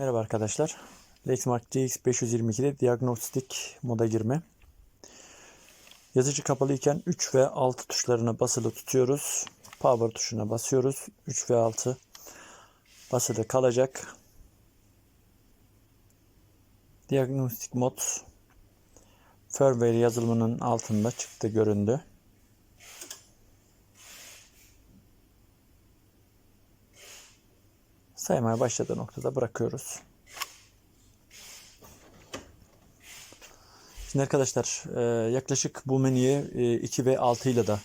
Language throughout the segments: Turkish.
Merhaba arkadaşlar. Lexmark GX522'de diagnostik moda girme. Yazıcı kapalı iken 3 ve 6 tuşlarına basılı tutuyoruz. Power tuşuna basıyoruz. 3 ve 6 basılı kalacak. Diagnostik mod firmware yazılımının altında çıktı göründü. Saymaya başladığı noktada bırakıyoruz. Şimdi arkadaşlar e, yaklaşık bu menüye 2 ve 6 ile de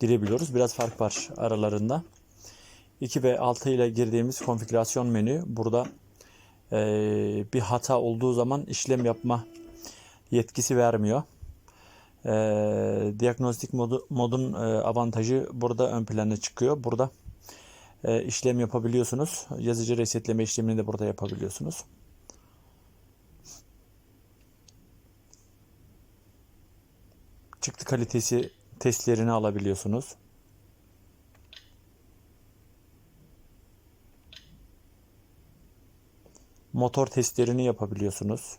girebiliyoruz. Biraz fark var aralarında. 2 ve 6 ile girdiğimiz konfigürasyon menü burada e, bir hata olduğu zaman işlem yapma yetkisi vermiyor. E, diagnostik modu, modun avantajı burada ön plana çıkıyor. Burada e, işlem yapabiliyorsunuz. Yazıcı resetleme işlemini de burada yapabiliyorsunuz. Çıktı kalitesi testlerini alabiliyorsunuz. Motor testlerini yapabiliyorsunuz.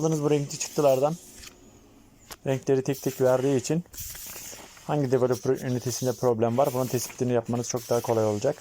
Aldığınız bu renkli çıktılardan renkleri tek tek verdiği için hangi developer ünitesinde problem var bunun tespitini yapmanız çok daha kolay olacak.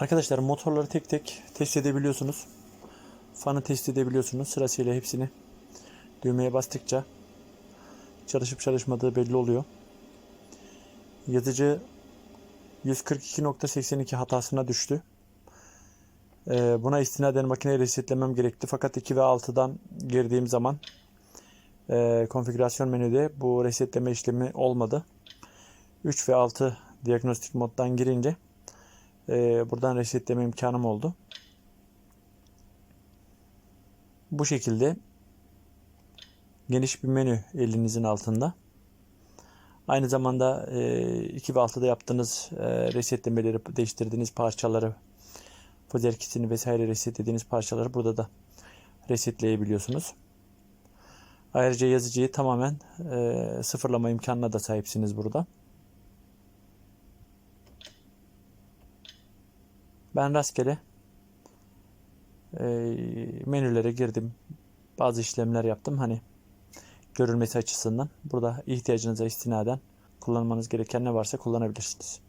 Arkadaşlar motorları tek tek test edebiliyorsunuz. Fanı test edebiliyorsunuz. Sırasıyla hepsini düğmeye bastıkça çalışıp çalışmadığı belli oluyor. Yazıcı 142.82 hatasına düştü. Ee, buna istinaden makineyi resetlemem gerekti. Fakat 2 ve 6'dan girdiğim zaman e, konfigürasyon menüde bu resetleme işlemi olmadı. 3 ve 6 diagnostik moddan girince e, buradan resetleme imkanım oldu. Bu şekilde geniş bir menü elinizin altında. Aynı zamanda e, 2 ve 6'da yaptığınız e, resetlemeleri, değiştirdiğiniz parçaları, fuzzer kitini vesaire resetlediğiniz parçaları burada da resetleyebiliyorsunuz. Ayrıca yazıcıyı tamamen e, sıfırlama imkanına da sahipsiniz burada. Ben rastgele e, menülere girdim. Bazı işlemler yaptım. Hani görülmesi açısından. Burada ihtiyacınıza istinaden kullanmanız gereken ne varsa kullanabilirsiniz.